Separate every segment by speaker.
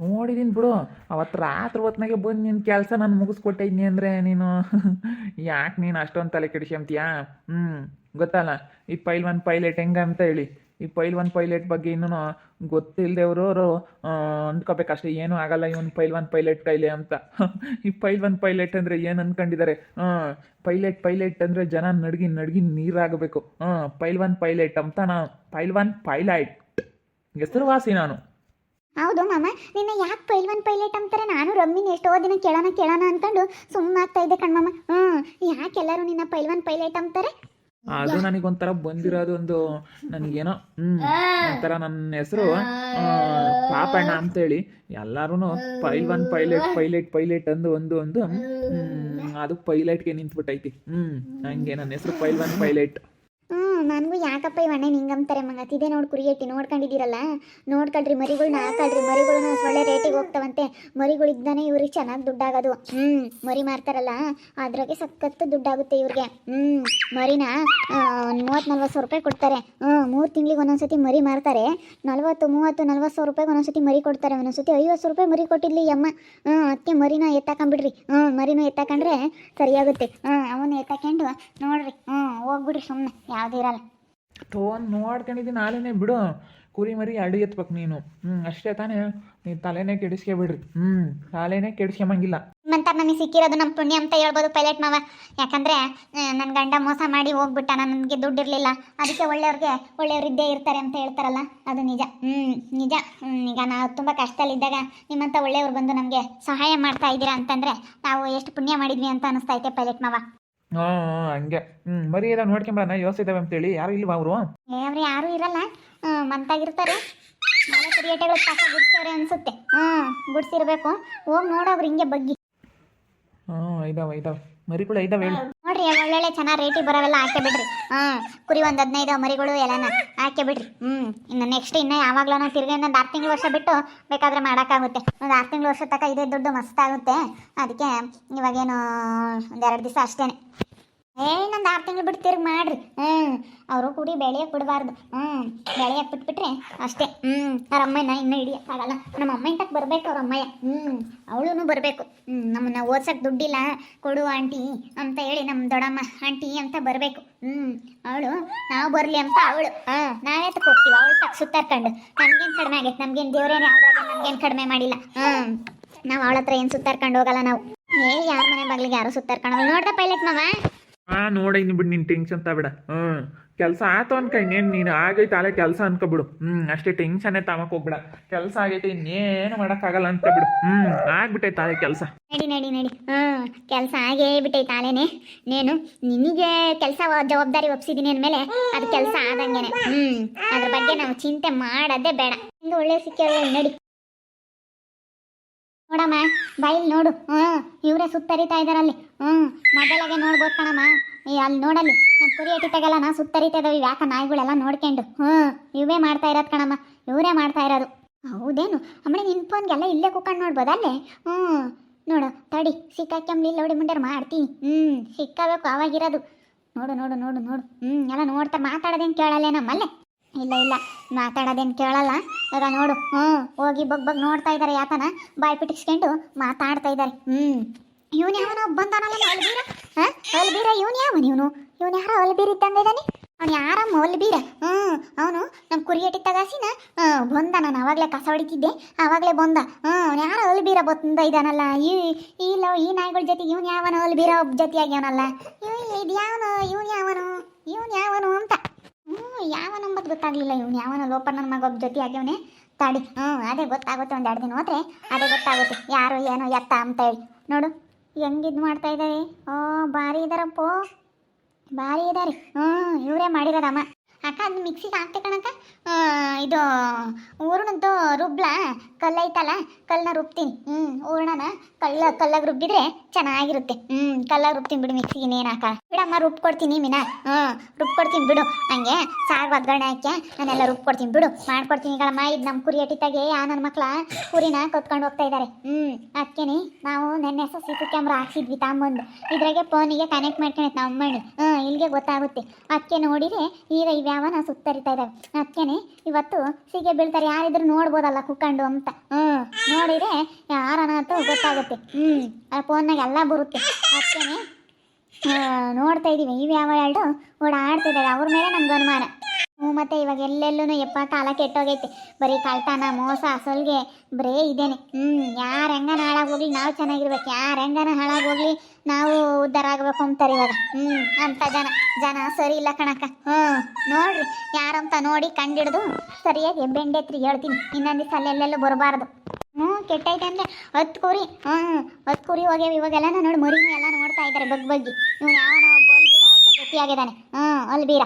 Speaker 1: ನೋಡಿದೀನಿ ಬಿಡು. ಅವತ್ತು ರಾತ್ರಿ ಹೊತ್ನಾಗೆ ಬಂದು ನಿನ್ನ ಕೆಲಸ ನಾನು ಮುಗಿಸ್ಕೊಟ್ಟಿದ್ನಿ ಅಂದರೆ ನೀನು. ಯಾಕೆ ನೀನು ಅಷ್ಟೊಂದು ತಲೆ ಕೆಡಿಸ್ಕೊಂತೀಯಾ ಹ್ಞೂ ಗೊತ್ತಲ್ಲ. ಈ ಪೈಲ್ ಒನ್ ಪೈಲೆಟ್ ಹೆಂಗೆ ಅಂತ ಹೇಳಿ. ಈ ಪೈಲ್ ಒನ್ ಪೈಲೆಟ್ ಬಗ್ಗೆ ಇನ್ನೂ ಅವರು ಅಂದ್ಕೋಬೇಕಷ್ಟೇ ಏನೂ ಆಗಲ್ಲ ಇವನು ಪೈಲ್ ಒನ್ ಪೈಲೆಟ್ ಕೈಲೆ ಅಂತ. ಈ ಪೈಲ್ ಒನ್ ಪೈಲೆಟ್ ಅಂದರೆ ಏನು ಅಂದ್ಕೊಂಡಿದ್ದಾರೆ ಹಾಂ ಪೈಲೆಟ್ ಪೈಲೆಟ್ ಅಂದರೆ ಜನ ನಡ್ಗಿ ನಡ್ಗಿ ನೀರಾಗಬೇಕು. ಹಾಂ ಪೈಲ್ ಒನ್ ಪೈಲೆಟ್ ಅಂತ ನಾನು ಪೈಲ್ ಒನ್ ಪೈಲೈಟ್. ಹೆಸರುವಾಸಿ ನಾನು.
Speaker 2: ಹೌದು ಮಾಮ ನಿನ್ನ ಯಾಕೆ ಪೈಲ್ವನ್ ಪೈಲಟ್ ಅಂತಾರೆ ನಾನು ರಮ್ಮಿನ ಎಷ್ಟೋ ದಿನ ಕೇಳೋಣ ಕೇಳೋಣ ಅನ್ಕೊಂಡು ಸುಮ್ಮನಾಗ್ತಾ ಇದ್ದೆ ಕಣ್ಮಮ್ಮ ಹ್ಞೂ ಯಾಕೆ ಎಲ್ಲರೂ ನಿನ್ನ ಪೈಲ್ವನ್ ಪೈಲಟ್ ಅಂತಾರೆ
Speaker 1: ಅದು ನನಗೊಂಥರ ಬಂದಿರೋದು ಒಂದು ನನಗೇನೋ ಹ್ಮ್ ಒಂಥರ ನನ್ನ ಹೆಸರು ಪಾಪಣ್ಣ ಅಂತೇಳಿ. ಎಲ್ಲಾರು ಪೈಲ್ವನ್ ಪೈಲಟ್ ಪೈಲಟ್ ಪೈಲೆಟ್ ಅಂದು ಒಂದು ಒಂದು ಹ್ಮ್, ಅದು ಪೈಲಟ್ಗೆ ನಿಂತ್ಬಿಟ್ಟೈತಿ. ಹ್ಮ್ ಹಂಗೆ ನನ್ನ ಹೆಸರು ಪೈಲ್ವನ್ ಪೈಲಟ್.
Speaker 2: ನನಗೂ ಯಾಕಪ್ಪ ಇವಣ್ಣ ಹಿಂಗಂತಾರೆ ಇದೇ ನೋಡಿ ಕುರಿಯಟ್ಟಿ ನೋಡ್ಕೊಂಡಿದ್ದೀರಲ್ಲ? ನೋಡ್ಕೊಳ್ರಿ ಮರಿಗಳ್ನ, ಹಾಕಳ್ರಿ ಮರಿಗಳನ್ನ ಒಳ್ಳೆ ರೇಟಿಗೆ ಹೋಗ್ತಾವಂತೆ. ಮರಿಗಳಿದ್ದಾನೆ ಇವ್ರಿಗೆ ಚೆನ್ನಾಗಿ ದುಡ್ಡಾಗೋದು. ಹ್ಞೂ ಮರಿ ಮಾರ್ತಾರಲ್ಲ, ಅದ್ರಾಗೆ ಸಖತ್ತು ದುಡ್ಡಾಗುತ್ತೆ ಇವ್ರಿಗೆ. ಹ್ಞೂ ಮರಿನ ಮೂವತ್ತು ನಲ್ವತ್ತು ಸಾವಿರ ರೂಪಾಯಿ ಕೊಡ್ತಾರೆ. ಹ್ಞೂ ಮೂರು ತಿಂಗಳಿಗೆ ಒಂದೊಂದ್ಸತಿ ಮರಿ ಮಾರ್ತಾರೆ. ನಲ್ವತ್ತು, ಮೂವತ್ತು, ನಲ್ವತ್ತು ಸಾವಿರ ರೂಪಾಯಿಗೆ ಒಂದೊಂದ್ಸತಿ ಮರಿ ಕೊಡ್ತಾರೆ. ಒಂದೊಂದ್ಸತಿ ಐವತ್ತು ಸಾವಿರ ರೂಪಾಯಿ ಮರಿ ಕೊಟ್ಟಿದ್ಲಿ ಅಮ್ಮ. ಹ್ಞೂ ಅದಕ್ಕೆ ಮರಿನ ಎತ್ತಾಕೊಂಬಿಡ್ರಿ. ಹ್ಞೂ ಮರಿನ ಎತ್ತಾಕೊಂಡ್ರೆ ಸರಿಯಾಗುತ್ತೆ. ಹ್ಞೂ ಅವನ್ನ ಎತ್ತಾಕೊಂಡು ನೋಡ್ರಿ. ಹ್ಞೂ ಹೋಗ್ಬಿಡ್ರಿ ಸುಮ್ಮನೆ ಯಾವ್ದಿರಲ್ಲ ಇರಲ್ಲ.
Speaker 1: ಟೋನ್ ನೋಡ್ಕೊಂಡಿದ್ದೀನಿ ನಾಳೆನೇ ಬಿಡು. ಕುರಿ ಮರಿ ಅಡಿ ಎತ್ಬೇಕು ನೀನು. ಹ್ಮ್ ಅಷ್ಟೇ ತಾನೇ. ನೀನು ತಲೆನೇ ಕೆಡಿಸ್ಕೊಬಿಡ್ರಿ ಹ್ಮ್ ತಲೆನೇ ಕೆಡಿಸ್ಕೊಂಬಂಗಿಲ್ಲ.
Speaker 2: ನಿಮ್ಮಂತ ನನಗೆ ಸಿಕ್ಕಿರೋದು ನಮ್ಮ ಪುಣ್ಯ ಅಂತ ಹೇಳ್ಬೋದು ಪೈಲಟ್ ಮಾವ. ಯಾಕಂದ್ರೆ ನನ್ನ ಗಂಡ ಮೋಸ ಮಾಡಿ ಹೋಗ್ಬಿಟ್ಟ ನನಗೆ ದುಡ್ಡು ಇರಲಿಲ್ಲ ಅದಕ್ಕೆ ಒಳ್ಳೆಯವ್ರಿಗೆ ಇದ್ದೇ ಇರ್ತಾರೆ ಅಂತ ಹೇಳ್ತಾರಲ್ಲ ಅದು ನಿಜ. ಹ್ಞೂ ನಿಜ. ಈಗ ನಾವು ತುಂಬ ಕಷ್ಟದಲ್ಲಿದ್ದಾಗ ನಿಮ್ಮಂಥ ಒಳ್ಳೆಯವ್ರು ಬಂದು ನಮಗೆ ಸಹಾಯ ಮಾಡ್ತಾ ಇದ್ದೀರಾ ಅಂತಂದ್ರೆ ನಾವು ಎಷ್ಟು ಪುಣ್ಯ ಮಾಡಿದ್ವಿ ಅಂತ ಅನಿಸ್ತಾ ಐತೆ ಪೈಲಟ್ ಮಾವ.
Speaker 1: ಹಾಂ ಹಾಂ ಹಂಗೆ. ಹ್ಮ್ ಮರಿ ಎಲ್ಲ ನೋಡ್ಕೊಂಬರೋಣ ಅಂತ ಅಂತೇಳಿ. ಯಾರು ಇಲ್ವಾ ಅವರು?
Speaker 2: ಅವ್ರು ಯಾರು ಇರಲ್ಲ. ಮಂತಾಗಿರ್ತಾರೆ. ಮನೆ ಕ್ರಿಯೇಟರ್ಗಳು ಪಾಪ ಗುಡ್ಸವ್ರೆ ಅನ್ಸುತ್ತೆ. ಹ್ಞೂ ಗುಡ್ಸಿರ್ಬೇಕು. ಹೋಗಿ ನೋಡೋಗ್ರಿ ಹಿಂಗೆ ಬಗ್ಗಿ.
Speaker 1: ಹಾಂ ಇದಾವೆ ಇದಾವೆ. ಮರಿಗಳು ಇದಾವೆ ಹೇಳು.
Speaker 2: ನೋಡ್ರಿ ಒಳ್ಳೊಳ್ಳೆ ಚೆನ್ನಾಗಿ ರೇಟಿಗೆ ಬರೋವೆಲ್ಲ ಹಾಕಿ ಬಿಡ್ರಿ. ಹಾಂ ಕುರಿ ಒಂದು ಹದಿನೈದು ಮರಿಗಳು ಎಲ್ಲನ ಹಾಕಿ ಬಿಡ್ರಿ. ಹ್ಞೂ ಇನ್ನು ನೆಕ್ಸ್ಟ್ ಇನ್ನು ಯಾವಾಗ್ಲೂ ತಿರ್ಗಿ ಇನ್ನೊಂದು ಆರು ತಿಂಗಳು ವರ್ಷ ಬಿಟ್ಟು ಬೇಕಾದ್ರೆ ಮಾಡೋಕ್ಕಾಗುತ್ತೆ. ಒಂದು ಆರು ತಿಂಗಳು ವರ್ಷ ತನಕ ಇದೇ ದುಡ್ಡು ಮಸ್ತಾಗುತ್ತೆ ಅದಕ್ಕೆ ಇವಾಗೇನು ಒಂದೆರಡು ದಿವಸ ಅಷ್ಟೇ ಇನ್ನೊಂದು ಆರು ತಿಂಗಳು ಬಿಟ್ಟು ತಿರುಗಿ ಮಾಡ್ರಿ. ಹ್ಞೂ ಅವರು ಕೂಡಿ ಬೆಳೆಯಕ್ಕೆ ಬಿಡಬಾರ್ದು ಹ್ಞೂ ಬೆಳೆಯಕ್ಕೆ ಬಿಟ್ಬಿಟ್ರೆ ಅಷ್ಟೇ. ಹ್ಞೂ ಅವ್ರ ಅಮ್ಮನ ಇನ್ನೂ ಹಿಡಿಯೋಕ್ಕಾಗಲ್ಲ ನಮ್ಮ ಅಮ್ಮ ಇಂಟಕ್ಕೆ ಬರಬೇಕು ಅವ್ರ ಅಮ್ಮಯ್ಯ. ಹ್ಞೂ ಅವಳೂ ಬರಬೇಕು. ಹ್ಞೂ ನಮ್ಮನ್ನ ಓದ್ಸಕ್ಕೆ ದುಡ್ಡಿಲ್ಲ. ಕೊಡು ಆಂಟಿ ಅಂತ ಹೇಳಿ ನಮ್ಮ ದೊಡ್ಡಮ್ಮ, ಆಂಟಿ ಅಂತ ಬರಬೇಕು. ಹ್ಞೂ ಅವಳು, ನಾವು ಬರಲಿ ಅಂತ ಅವಳು. ಹಾಂ ನಾವೇ ಹೋಗ್ತೀವಿ? ಅವಳು ತಕ್ಕ ಸುತ್ತಾರ್ಕೊಂಡು ನಮ್ಗೇನು ಕಡಿಮೆ ಆಗೈತೆ? ನಮ್ಗೇನು ದೇವ್ರೇನೆ ಯಾವ್ದ್ರಾಗ ನಮ್ಗೇನು ಕಡಿಮೆ ಮಾಡಿಲ್ಲ. ಹ್ಞೂ ನಾವು ಅವಳ ಹತ್ರ ಏನು ಸುತ್ತಾರ್ಕೊಂಡು ಹೋಗಲ್ಲ ನಾವು. ಏ, ಯಾರ ಮನೆ ಬಗ್ಲಿಗೆ ಯಾರು ಸುತ್ತಾರ್ಕೊಂಡು ನೋಡ್ದ ಪೈಲಟ್ ಮಾವ.
Speaker 1: ಹಾಂ ನೋಡಿನಿ ಬಿಡು, ನೀನು ಟೆನ್ಷನ್ ತಬೇಡ ಹ್ಞೂ ಕೆಲಸ ಆಯ್ತು ಅನ್ಕ, ಇನ್ನೇನು ನೀನು ಆಗೈತೆ ಅಲ್ಲೇ ಕೆಲಸ ಅನ್ಕೊಬಿಡು ಹ್ಮ್, ಅಷ್ಟೇ ಟೆನ್ಷನ್ನೇ ತಮಕ್ ಹೋಗ್ಬಿಡ. ಕೆಲಸ ಆಗೈತೆ, ಇನ್ನೇನು ಮಾಡೋಕ್ಕಾಗಲ್ಲ ಬಿಡು. ಹ್ಮ್, ಆಗ್ಬಿಟ್ಟೈತೆ ಅಲ್ಲೇ ಕೆಲಸ.
Speaker 2: ನಡಿ ನಡಿ ನಡಿ. ಹ್ಮ್, ಕೆಲಸ ಆಗೇ ಬಿಟ್ಟೈತೆ ಆಲೆನೆ. ನೀನು, ನಿನಗೆ ಕೆಲಸ ಜವಾಬ್ದಾರಿ ಒಪ್ಸಿದ್ದೀನಿ ಅಂದ್ಮೇಲೆ ಅದು ಕೆಲಸ ಆದಂಗೆನೆ. ಹ್ಮ್, ಅದ್ರ ಬಗ್ಗೆ ನಾವು ಚಿಂತೆ ಮಾಡೋದೇ ಬೇಡ. ಒಂದು ಒಳ್ಳೆ ಸಿಕ್ಕ ನಡಿ. ನೋಡಮ್ಮ, ಬೈಲ್ ನೋಡು. ಹ್ಞೂ ಇವರೇ ಸುತ್ತರಿತಾ ಇದ್ದಾರಲ್ಲಿ ಅಲ್ಲಿ ಹ್ಞೂ ಮೊದಲಾಗೆ ನೋಡ್ಬೋದು ಕಣಮ್ಮ. ಅಲ್ಲಿ ನೋಡಲ್ಲಿ ನಮ್ಮ ಕುರಿ ಎಟ್ಟಿತಾಗೆಲ್ಲ ನಾ ಸುತ್ತರಿತಾ ಇದಾವೆ ಯಾಕೆ ನಾಯಿಗಳೆಲ್ಲ ನೋಡ್ಕೊಂಡು. ಹ್ಞೂ ಇವೇ ಮಾಡ್ತಾ ಇರೋದು ಕಣಮ್ಮ. ಇವರೇ ಮಾಡ್ತಾ ಇರೋದು. ಹೌದೇನು? ಅಮ್ಮನೆ ನಿನ್ನ ಫೋನ್ಗೆಲ್ಲ ಇಲ್ಲೇ ಕುತ್ಕೊಂಡು ನೋಡ್ಬೋದು ಅಲ್ಲೇ? ಹ್ಞೂ ನೋಡು, ತಡಿ ಸಿಕ್ಕಾಕ್ಯಂಬ್ಲಿ ಲೌಡಿ ಮುಂಡ್ಯಾರ ಮಾಡ್ತೀನಿ. ಹ್ಞೂ ಸಿಕ್ಕಬೇಕು, ಅವಾಗಿರೋದು. ನೋಡು ನೋಡು ನೋಡು ನೋಡು. ಹ್ಞೂ ಎಲ್ಲ ನೋಡ್ತಾ ಮಾತಾಡೋದೇನು ಕೇಳಲ್ಲ ನಮ್ಮಲ್ಲೇ ಇಲ್ಲ ಇಲ್ಲ. ಮಾತಾಡೋದೇನು ಕೇಳಲ್ಲ. ಈಗ ನೋಡು, ಹ್ಞೂ, ಹೋಗಿ ಬಗ್ ಬಗ್ ನೋಡ್ತಾ ಇದ್ದಾರೆ ಯಾತನ. ಬಾಯ್ ಪಿಟಿಸ್ಕೊಂಡು ಮಾತಾಡ್ತಾ ಇದ್ದಾರೆ ಹ್ಞೂ ಇವನು ಯಾವನೋ ಬಂದಾನಲ್ಲ ಅಲ್ಬೀರ ಹಾಂ? ಅಲ್ಬೀರ ಇವನು ಯಾವನು ಇವನು? ಇವನು ಯಾರೋ ಅಲ್ಬೀರ್ ಇದ್ದಂಗೆ ಇದ್ದಾನೆ ಅವ್ನು ಯಾರಮ್ಮ ಅಲ್ಬೀರ ಹ್ಞೂ, ಅವನು ನಮ್ಮ ಕುರಿಯಟಿ ತಗಾಸಿನ ಬಂದ ನಾನು ಅವಾಗಲೇ ಕಸ ಹೊಡಿತಿದ್ದೆ ಆವಾಗಲೇ ಬಂದ. ಹ್ಞೂ, ಅವ್ನು ಯಾರೋ ಅಲ್ಬೀರ ಬಂದ ಇದ್ದಾನಲ್ಲ ಈ ಇಲ್ಲ ಈ ನಾಯಿಗಳ ಜೊತೆ ಇವನು ಯಾವನು ಅಲ್ಬೀರ ಒಬ್ಬ ಜೊತೆ ಆಗ್ಯಾವನಲ್ಲ ಇದು ಯಾವನು ಇವನು ಯಾವನು ಇವನು ಯಾವನು ಅಂತ. ಹ್ಞೂ ನಂಬರ್ ಗೊತ್ತಾಗ್ಲಿಲ್ಲ ಇವನು. ಯಾವನ ಲೋಪರ್ ಮಗ ಜೊತೆ ಆಗ್ಯವನೇ. ತಾಡಿ. ಹ್ಞೂ ಅದೇ ಗೊತ್ತಾಗುತ್ತೆ ಒಂದು ಎರಡು ದಿನ ಹೋದ್ರೆ ಅದೇ ಗೊತ್ತಾಗುತ್ತೆ. ಯಾರು ಏನೋ ಎತ್ತ ಅಂತ ಹೇಳಿ. ನೋಡು, ಹೆಂಗಿದ್ ಮಾಡ್ತಾ ಇದ್ದಾರೆ ಓ ಬಾರಿ ಇದಾರಪ್ಪ. ಭಾರಿ ಇದಾರೆ. ಹ್ಞೂ ಇವರೇ ಮಾಡಿರೋದಮ್ಮ. ಅಕ್ಕ, ಅದು ಮಿಕ್ಸಿಗೆ ಹಾಕ್ತೆ ಕಣಕ್ಕ. ಇದು ಹೂರ್ಣದ್ದು ರುಬ್ಲ? ಕಲ್ಲೈತಲ್ಲ, ಕಲ್ಲನ್ನ ರುಬ್ತೀನಿ. ಹ್ಞೂ ಹೂರ್ಣನ ಕಲ್ಲ, ಕಲ್ಲಾಗ ರುಬ್ಬಿದ್ರೆ ಚೆನ್ನಾಗಿರುತ್ತೆ. ಹ್ಞೂ ಕಲ್ಲಾಗ ರುಬ್ತೀನಿ ಬಿಡು ಮಿಕ್ಸಿಗೆ ಇನ್ನೇನು ಹಾಕ ಬಿಡಮ್ಮ, ರುಬ್ಕೊಡ್ತೀನಿ ಮೀನಾ. ಹ್ಞೂ ರುಬ್ಕೊಡ್ತೀನಿ ಬಿಡು. ಹಂಗೆ ಸಾರ್ ಒಗ್ಗರಣೆ ಹಾಕಿ ನಾನೆಲ್ಲ ರುಬ್ಕೊಡ್ತೀನಿ ಬಿಡು. ಮಾಡ್ಕೊಡ್ತೀನಿ ಕಣಮ್ಮ, ಇದು ನಮ್ಮ ಕುರಿ ಅಟಿತಾಗೆ ಯಾ ನನ್ನ ಮಕ್ಳ ಕುರಿನ ಕತ್ಕೊಂಡು ಹೋಗ್ತಾ ಇದ್ದಾರೆ ಹ್ಞೂ ಅದಕ್ಕೇನೆ ನಾವು ನೆನ್ನೆ ಸಿ ಸಿ ಕ್ಯಾಮ್ರಾ ಹಾಕ್ಸಿದ್ವಿ ತಮ್ಮಂದು. ಇದ್ರಾಗೆ ಫೋನಿಗೆ ಕನೆಕ್ಟ್ ಮಾಡ್ಕೊಳತ್ತೆ ನಮ್ಮ ಮಣ್ಣು ಹ್ಞೂ ಇಲ್ಲಿಗೆ ಗೊತ್ತಾಗುತ್ತೆ. ಅದಕ್ಕೆ ನೋಡಿದ್ರೆ ಈಗ ಇವ್ಯಾವನ ಸುತ್ತರಿತಾ ಇದ್ದಾವೆ ಅದಕ್ಕೆ ಇವತ್ತು ಸೀಗೆ ಬೀಳ್ತಾರೆ. ಯಾರಿದ್ರು ನೋಡ್ಬೋದಲ್ಲ ಕುಕ್ಕಂಡು ಅಂತ. ಹ್ಞೂ ಯಾರನ ಅಂತ ಗೊತ್ತಾಗುತ್ತೆ. ಹ್ಞೂ ಆ ಫೋನ್ನಾಗ ಎಲ್ಲ ಬರುತ್ತೆ. ಅದಕ್ಕೆ ನೋಡ್ತಾ ಇದ್ದೀವಿ ಈ ಯಾವ ಎರಡು ಇದ್ದಾರೆ ಅವ್ರ ಮೇಲೆ ನಮ್ಗೆ ಅನುಮಾನ. ಹ್ಞೂ ಮತ್ತೆ ಇವಾಗ ಎಲ್ಲೆಲ್ಲೂ ಎಪ್ಪ, ಕಾಲ ಕೆಟ್ಟೋಗೈತೆ. ಬರೀ ಕಳ್ತನ, ಮೋಸ, ಅಸಲ್ಗೆ ಬರೇ ಇದೇನೆ. ಹ್ಞೂ ಯಾರು ಹೆಂಗನ ಹಾಳಾಗೋಗ್ಲಿ ನಾವು ಚೆನ್ನಾಗಿರ್ಬೇಕು. ಯಾರು ಹೆಂಗನ ಹಾಳಾಗೋಗ್ಲಿ ನಾವು ಉದ್ಧಾರ ಆಗ್ಬೇಕು ಅಂತಾರೆ ಇವಾಗ. ಹ್ಮ್, ಅಂತ ಜನ ಜನ ಸರಿ ಇಲ್ಲ ಕಣಕ್ಕ. ಹ್ಞೂ ನೋಡ್ರಿ, ಯಾರಂತ ನೋಡಿ ಕಂಡಿಡ್ದು ಸರಿಯಾಗಿ ಬೆಂಡೆತ್ರಿ ಹೇಳ್ತೀನಿ. ಇನ್ನೊಂದು ಸಲ ಎಲ್ಲೆಲ್ಲೂ ಬರಬಾರ್ದು. ಹ್ಞೂ ಕೆಟ್ಟೈತೆ ಅಂದ್ರೆ ಹತ್ತು ಕುರಿ ಹ್ಞೂ ಹತ್ತು ಕುರಿ ಹೋಗ್ಯಾವ ಇವಾಗೆಲ್ಲ ನೋಡಿ ಮರಿನೂ ಎಲ್ಲ ನೋಡ್ತಾ ಇದ್ದಾರೆ ಬಗ್ ಬಗ್ಗಿ. ಇವ್ನು ಒಬ್ಬ ಗಟ್ಟಿಯಾಗಿದ್ದಾನೆ ಹ್ಞೂ ಅಲ್ಲಿ ಬೀರ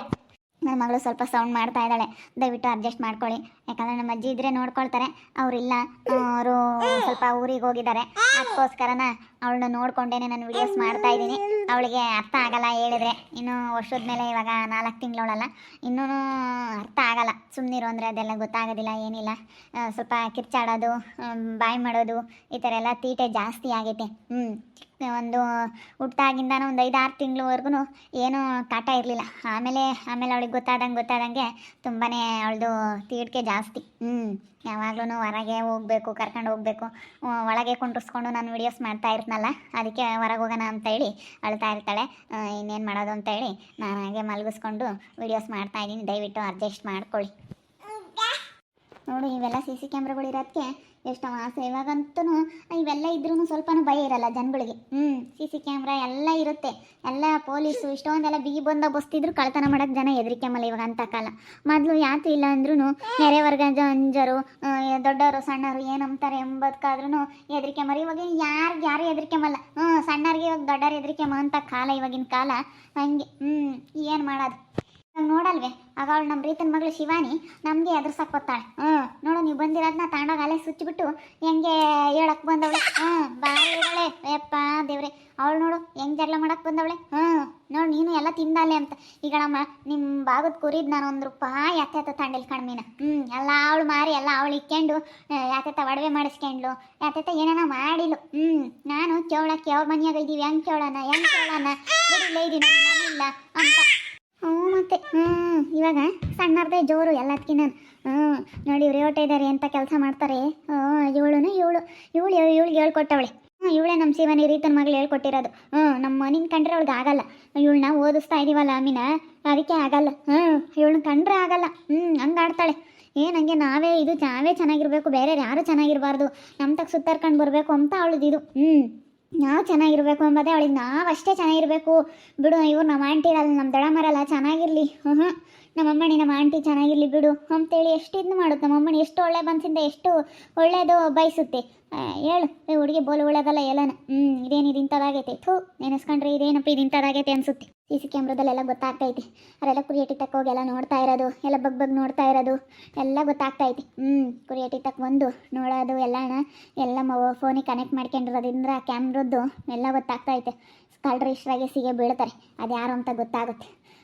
Speaker 2: ನನ್ನ ಮಗಳು ಸ್ವಲ್ಪ ಸೌಂಡ್ ಮಾಡ್ತಾ ಇದ್ದಾಳೆ. ದಯವಿಟ್ಟು ಅಡ್ಜಸ್ಟ್ ಮಾಡ್ಕೊಳ್ಳಿ. ಯಾಕಂದರೆ ನಮ್ಮ ಅಜ್ಜಿ ಇದ್ರೆ ನೋಡ್ಕೊಳ್ತಾರೆ. ಅವರಿಲ್ಲ ಅವರು ಸ್ವಲ್ಪ ಊರಿಗೆ ಹೋಗಿದ್ದಾರೆ. ಅದಕ್ಕೋಸ್ಕರನ ಅವಳನ್ನ ನೋಡ್ಕೊಂಡೇನೆ ನಾನು ವಿಡಿಯೋಸ್ ಮಾಡ್ತಾ ಇದ್ದೀನಿ. ಅವಳಿಗೆ ಅರ್ಥ ಆಗಲ್ಲ ಹೇಳಿದ್ರೆ. ಇನ್ನು ವರ್ಷದ ಮೇಲೆ ಇವಾಗ ನಾಲ್ಕು ತಿಂಗಳವಳಲ್ಲ ಇನ್ನೂ ಅರ್ಥ ಆಗಲ್ಲ. ಸುಮ್ಮನಿರು ಅಂದರೆ ಅದೆಲ್ಲ ಗೊತ್ತಾಗೋದಿಲ್ಲ, ಏನಿಲ್ಲ. ಸ್ವಲ್ಪ ಕಿರ್ಚಾಡೋದು ಬಾಯ್ ಮಾಡೋದು, ಈ ಥರ ಎಲ್ಲ ತೀಟೆ ಜಾಸ್ತಿ ಆಗೈತೆ. ಹ್ಞೂ ಒಂದು ಹುಟ್ಟಾಗಿಂದ ಒಂದು ಐದು ಆರು ತಿಂಗಳವರೆಗೂ ಏನೂ ಕಾಟ ಇರಲಿಲ್ಲ. ಆಮೇಲೆ ಆಮೇಲೆ ಅವಳಿಗೆ ಗೊತ್ತಾದಂಗೆ ಗೊತ್ತಾದಂಗೆ ತುಂಬಾ ಅವಳದು ತೀಡ್ಕೆ ಜಾಸ್ತಿ. ಹ್ಞೂ ಯಾವಾಗಲೂ ಹೊರಗೆ ಹೋಗಬೇಕು, ಕರ್ಕೊಂಡು ಹೋಗಬೇಕು. ಒಳಗೆ ಕುಂಡ್ರಿಸ್ಕೊಂಡು ನಾನು ವಿಡಿಯೋಸ್ ಮಾಡ್ತಾ ಇರ್ತನಲ್ಲ, ಅದಕ್ಕೆ ಹೊರಗೆ ಹೋಗೋಣ ಅಂತ ಹೇಳಿ ಅಳ್ತಾ ಇರ್ತಾಳೆ. ಇನ್ನೇನು ಮಾಡೋದು ಅಂತ ಹೇಳಿ ನಾನು ಹಾಗೆ ಮಲಗಿಸ್ಕೊಂಡು ವಿಡಿಯೋಸ್ ಮಾಡ್ತಾ ಇದ್ದೀನಿ. ದಯವಿಟ್ಟು ಅಡ್ಜಸ್ಟ್ ಮಾಡ್ಕೊಳ್ಳಿ. ನೋಡು, ಇವೆಲ್ಲ ಸಿ ಸಿ ಕ್ಯಾಮ್ರಾಗಳು ಇರೋದಕ್ಕೆ ಎಷ್ಟು ಆಸೆ. ಇವಾಗಂತೂ ಇವೆಲ್ಲ ಇದ್ರೂ ಸ್ವಲ್ಪನೂ ಭಯ ಇರಲ್ಲ ಜನಗಳಿಗೆ. ಹ್ಞೂ ಸಿ ಸಿ ಕ್ಯಾಮ್ರಾ ಎಲ್ಲ ಇರುತ್ತೆ. ಎಲ್ಲ ಪೊಲೀಸು, ಇಷ್ಟೊಂದೆಲ್ಲ ಬಿಗಿ ಬಂದೋಬಸ್ತ್ ಬಸ್ತಿದ್ರು ಕಳ್ತನ ಮಾಡೋಕ್ಕೆ ಜನ ಹೆದರಿಕೆಮಲ್ಲ ಇವಾಗ ಅಂತ ಕಾಲ. ಮೊದಲು ಯಾತು ಇಲ್ಲ ಅಂದ್ರೂ ನೆರೆ ವರ್ಗ ಜಂಜರು ದೊಡ್ಡವರು ಸಣ್ಣವರು ಏನು ಅಂತಾರೆ ಎಂಬದಕ್ಕಾದ್ರೂ ಹೆದರಿಕೆ ಮರಿ ಇವಾಗ ಯಾರಿಗೆ ಯಾರು ಹೆದರಿಕೆ ಮಲ್ಲ ಹ್ಞೂ ಸಣ್ಣವ್ರಿಗೆ ಇವಾಗ ದೊಡ್ಡವ್ರು ಹೆದರಿಕೆ ಅಂತ ಕಾಲ ಇವಾಗಿನ ಕಾಲ. ಹಂಗೆ ಹ್ಞೂ ಏನು ಮಾಡೋದು? ನಾವ್ ನೋಡಲ್ವೇ? ಆಗ ಅವಳು ನಮ್ಮ ರೀತನ ಮಗಳು ಶಿವಾನಿ ನಮಗೆ ಎದುರ್ಸಾಕೊತ್ತಾಳೆ ಹ್ಞೂ ನೋಡು, ನೀವು ಬಂದಿರೋದನ್ನ ತಗೊಂಡೋಗಿ ಅಲ್ಲೇ ಸುಚ್ಚಿಬಿಟ್ಟು ಹೆಂಗೆ ಹೇಳಕ್ಕೆ ಬಂದವಳೆ? ಹ್ಞೂ ಬಾಳೆ ಇದ್ದಾಳೆ ಯಪ್ಪ ದೇವ್ರೆ, ಅವಳು ನೋಡು, ಹೆಂಗೆ ಜಗಳ ಮಾಡಕ್ಕೆ ಬಂದವಳೆ? ಹ್ಞೂ ನೋಡು, ನೀನು ಎಲ್ಲ ತಿಂದಾಳೆ ಅಂತ. ಈಗ ನಮ್ಮ ನಿಮ್ಮ ಭಾಗದ ಕುರಿದ್ ನಾನು ಒಂದು ರೂಪಾಯಿ ಯಾತ್ಯಾತ ತಂಡಿಲ್ ಕಣ್ಮೀನ ಹ್ಞೂ ಎಲ್ಲ ಅವಳು ಮಾರಿ, ಎಲ್ಲ ಅವಳು ಇಕ್ಕೊಂಡು ಯಾತ್ಯಾತ ಒಡವೆ ಮಾಡಿಸ್ಕೊಂಡ್ಲು ಯಾತ್ಯಾತ ಏನೇನ ಮಾಡಿಲ್ಲ. ಹ್ಞೂ ನಾನು ಕೇಳಕ್ಕೆ ಯಾವ ಮನೆಯಾಗ ಇದೀವಿ, ಹೆಂಗೆ ಕೇಳೋಣ ಹೆಂಗೆ ಕೇಳೋಣ ಇಲ್ಲ ಅಂತ. ಮತ್ತೆ ಹ್ಞೂ ಇವಾಗ ಸಣ್ಣರ್ದೇ ಜೋರು ಎಲ್ಲದಕ್ಕಿನ್ನ ಹ್ಞೂ ನೋಡಿ ಇವ್ರು ಇದ್ದಾರೆ ಅಂತ ಕೆಲಸ ಮಾಡ್ತಾರೆ? ಇವಳುನು ಇವಳು ಇವಳು ಇವಳಿಗೆ ಹೇಳ್ಕೊಟ್ಟವಳೆ. ಹ್ಞೂ ಇವಳೇ ನಮ್ಮ ಶಿವನ, ರೀತನ ಮಗಳು ಹೇಳ್ಕೊಟ್ಟಿರೋದು. ಹ್ಞೂ ನಮ್ಮ ಮನಿನ ಕಂಡ್ರೆ ಅವಳಿಗೆ ಆಗಲ್ಲ. ಇವಳನ್ನ ಓದಿಸ್ತಾ ಇದೀವಲ್ಲ ಅಮಿನ? ಅದಕ್ಕೆ ಆಗಲ್ಲ. ಹ್ಞೂ ಇವಳನ್ನ ಕಂಡ್ರೆ ಆಗಲ್ಲ. ಹ್ಞೂ ಹಂಗೆ ಆಡ್ತಾಳೆ. ಏನು ಹಂಗೆ ನಾವೇ ಇದು, ನಾವೇ ಚೆನ್ನಾಗಿರ್ಬೇಕು ಬೇರೆ ಯಾರು ಚೆನ್ನಾಗಿರಬಾರ್ದು. ನಮ್ಮ ತಕ್ಕ ಸುತ್ತಾರ್ಕೊಂಡು ಬರಬೇಕು ಅಂತ ಅವಳದ್ದು. ಇದು ಹ್ಞೂ ನಾವು ಚೆನ್ನಾಗಿರ್ಬೇಕು ಎಂಬುದೇ ಅವಳಿಗೆ ನಾವು ಅಷ್ಟೇ ಚೆನ್ನಾಗಿರ್ಬೇಕು. ಬಿಡು ಇವ್ರು ನಮ್ಮ ಆಂಟಿ ಇರಲ್ಲ ನಮ್ಮ ದಡ ಮರಲ್ಲ ಚೆನ್ನಾಗಿರಲಿ ಹ್ಞೂ ಹ್ಞೂ ನಮ್ಮ ಆಂಟಿ ಚೆನ್ನಾಗಿರಲಿ ಬಿಡು ಅಂತೇಳಿ ಎಷ್ಟು ಇದನ್ನು ಮಾಡುತ್ತೆ. ನಮ್ಮ ಅಮ್ಮಣಿ ಎಷ್ಟು ಒಳ್ಳೆ ಮನಸ್ಸಿಂದ ಎಷ್ಟು ಒಳ್ಳೆಯದು ಬಯಸುತ್ತೆ. ಹೇಳು, ಏ, ಹುಡುಗಿ ಬೋಲು ಒಳ್ಳೆದಲ್ಲ ಎಲ್ಲನ? ಹ್ಞೂ ಇದೇನು ಇದು ಇಂಥದ್ದಾಗೈತೆ. ಥೂ, ನೆನೆಸ್ಕೊಂಡ್ರೆ ಇದೇನಪ್ಪ ಇದು ಇಂಥದ್ದಾಗೈತೆ ಅನ್ಸುತ್ತೆ. ಸಿ ಸಿ ಕ್ಯಾಮ್ರದಲ್ಲೆಲ್ಲ ಗೊತ್ತಾಗ್ತೈತೆ. ಅವರೆಲ್ಲ ಕುರಿಯಟಿ ತಕ್ಕ ಹೋಗಿ ಎಲ್ಲ ನೋಡ್ತಾ ಇರೋದು, ಎಲ್ಲ ಬಗ್ ಬಗ್ ನೋಡ್ತಾ ಇರೋದು, ಎಲ್ಲ ಗೊತ್ತಾಗ್ತೈತೆ. ಹ್ಞೂ ಕುರಿಯಟಿ ತಕ್ಕ ಬಂದು ನೋಡೋದು ಎಲ್ಲನ, ಎಲ್ಲ ಫೋನಿಗೆ ಕನೆಕ್ಟ್ ಮಾಡ್ಕೊಂಡಿರೋದ್ರಿಂದ ಕ್ಯಾಮ್ರದ್ದು ಎಲ್ಲ ಗೊತ್ತಾಗ್ತೈತೆ. ಕಳ್ಳರು ಇಷ್ಟರಾಗೆ ಸಿಗೆ ಬೀಳ್ತಾರೆ. ಅದು ಯಾರು ಅಂತ ಗೊತ್ತಾಗುತ್ತೆ.